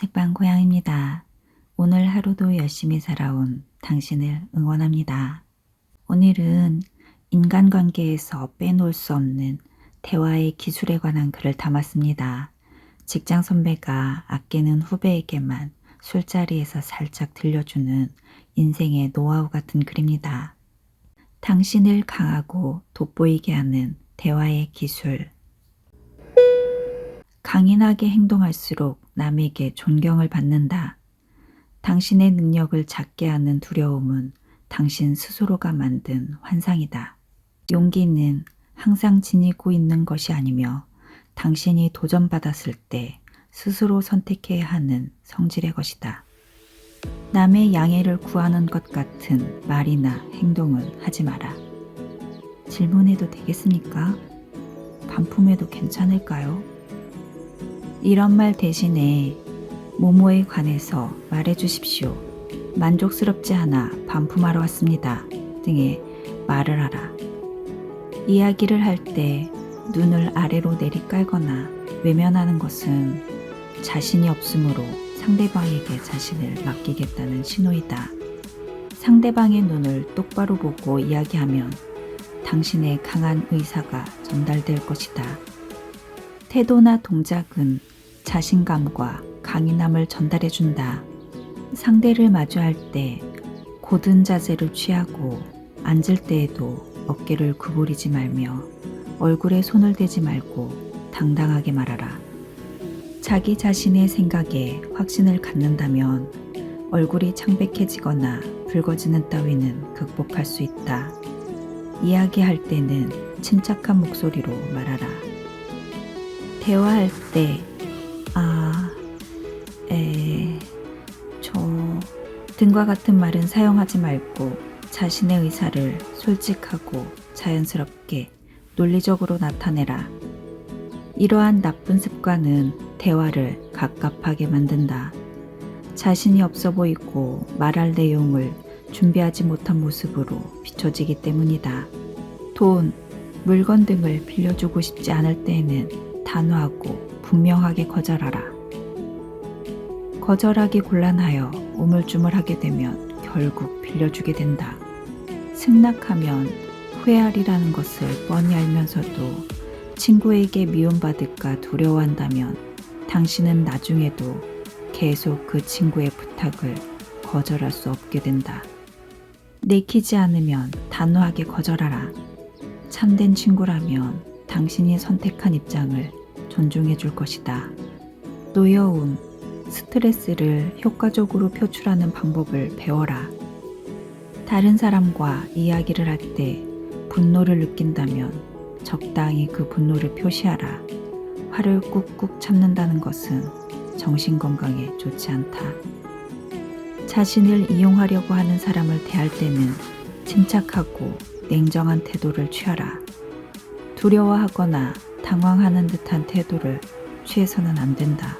책방 고양입니다. 오늘 하루도 열심히 살아온 당신을 응원합니다. 오늘은 인간관계에서 빼놓을 수 없는 대화의 기술에 관한 글을 담았습니다. 직장 선배가 아끼는 후배에게만 술자리에서 살짝 들려주는 인생의 노하우 같은 글입니다. 당신을 강하고 돋보이게 하는 대화의 기술. 강인하게 행동할수록 남에게 존경을 받는다. 당신의 능력을 작게 하는 두려움은 당신 스스로가 만든 환상이다. 용기는 항상 지니고 있는 것이 아니며 당신이 도전받았을 때 스스로 선택해야 하는 성질의 것이다. 남의 양해를 구하는 것 같은 말이나 행동은 하지 마라. 질문해도 되겠습니까? 반품해도 괜찮을까요? 이런 말 대신에 모모에 관해서 말해 주십시오. 만족스럽지 않아 반품하러 왔습니다. 등의 말을 하라. 이야기를 할 때 눈을 아래로 내리깔거나 외면하는 것은 자신이 없으므로 상대방에게 자신을 맡기겠다는 신호이다. 상대방의 눈을 똑바로 보고 이야기하면 당신의 강한 의사가 전달될 것이다. 태도나 동작은 자신감과 강인함을 전달해준다. 상대를 마주할 때 고든 자세를 취하고 앉을 때에도 어깨를 구부리지 말며 얼굴에 손을 대지 말고 당당하게 말하라. 자기 자신의 생각에 확신을 갖는다면 얼굴이 창백해지거나 붉어지는 따위는 극복할 수 있다. 이야기할 때는 침착한 목소리로 말하라. 대화할 때, 아, 에, 저, 등과 같은 말은 사용하지 말고 자신의 의사를 솔직하고 자연스럽게 논리적으로 나타내라. 이러한 나쁜 습관은 대화를 갑갑하게 만든다. 자신이 없어 보이고 말할 내용을 준비하지 못한 모습으로 비춰지기 때문이다. 돈, 물건 등을 빌려주고 싶지 않을 때에는 단호하고 분명하게 거절하라. 거절하기 곤란하여 우물쭈물하게 되면 결국 빌려주게 된다. 승낙하면 후회하리라는 것을 뻔히 알면서도 친구에게 미움받을까 두려워한다면 당신은 나중에도 계속 그 친구의 부탁을 거절할 수 없게 된다. 내키지 않으면 단호하게 거절하라. 참된 친구라면 당신이 선택한 입장을 존중해 줄 것이다. 노여움, 스트레스를 효과적으로 표출하는 방법을 배워라. 다른 사람과 이야기를 할 때 분노를 느낀다면 적당히 그 분노를 표시하라. 화를 꾹꾹 참는다는 것은 정신 건강에 좋지 않다. 자신을 이용하려고 하는 사람을 대할 때는 침착하고 냉정한 태도를 취하라. 두려워하거나 당황하는 듯한 태도를 취해서는 안 된다.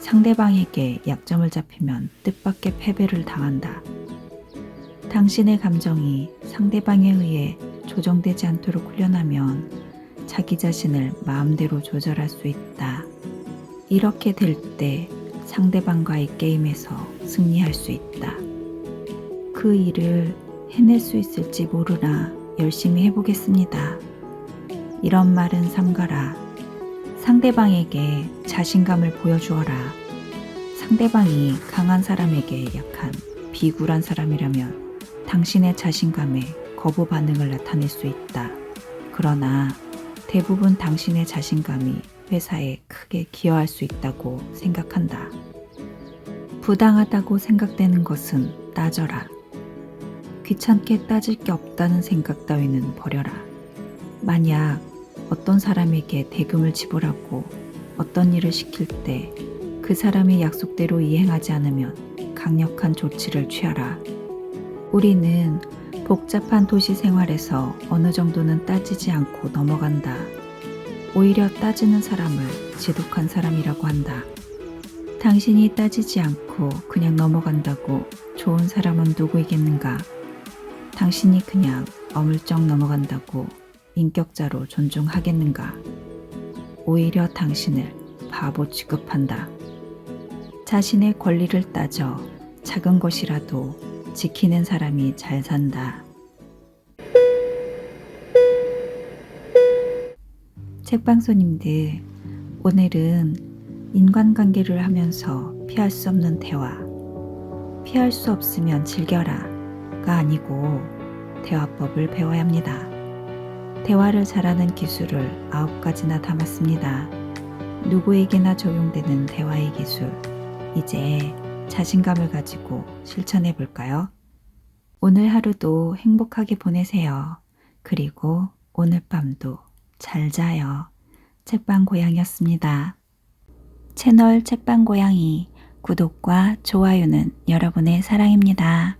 상대방에게 약점을 잡히면 뜻밖의 패배를 당한다. 당신의 감정이 상대방에 의해 조정되지 않도록 훈련하면 자기 자신을 마음대로 조절할 수 있다. 이렇게 될 때 상대방과의 게임에서 승리할 수 있다. 그 일을 해낼 수 있을지 모르나 열심히 해보겠습니다. 이런 말은 삼가라. 상대방에게 자신감을 보여주어라. 상대방이 강한 사람에게 약한 비굴한 사람이라면 당신의 자신감에 거부 반응을 나타낼 수 있다. 그러나 대부분 당신의 자신감이 회사에 크게 기여할 수 있다고 생각한다. 부당하다고 생각되는 것은 따져라. 귀찮게 따질 게 없다는 생각 따위는 버려라. 만약 어떤 사람에게 대금을 지불하고 어떤 일을 시킬 때 그 사람이 약속대로 이행하지 않으면 강력한 조치를 취하라. 우리는 복잡한 도시 생활에서 어느 정도는 따지지 않고 넘어간다. 오히려 따지는 사람을 지독한 사람이라고 한다. 당신이 따지지 않고 그냥 넘어간다고 좋은 사람은 누구이겠는가? 당신이 그냥 어물쩍 넘어간다고 인격자로 존중하겠는가? 오히려 당신을 바보 취급한다. 자신의 권리를 따져 작은 것이라도 지키는 사람이 잘 산다. 책방 손님들, 오늘은 인간관계를 하면서 피할 수 없는 대화, 피할 수 없으면 즐겨라 가 아니고 대화법을 배워야 합니다. 대화를 잘하는 기술을 아홉 가지나 담았습니다. 누구에게나 적용되는 대화의 기술. 이제 자신감을 가지고 실천해 볼까요? 오늘 하루도 행복하게 보내세요. 그리고 오늘 밤도 잘 자요. 책방 고양이였습니다. 채널 책방 고양이 구독과 좋아요는 여러분의 사랑입니다.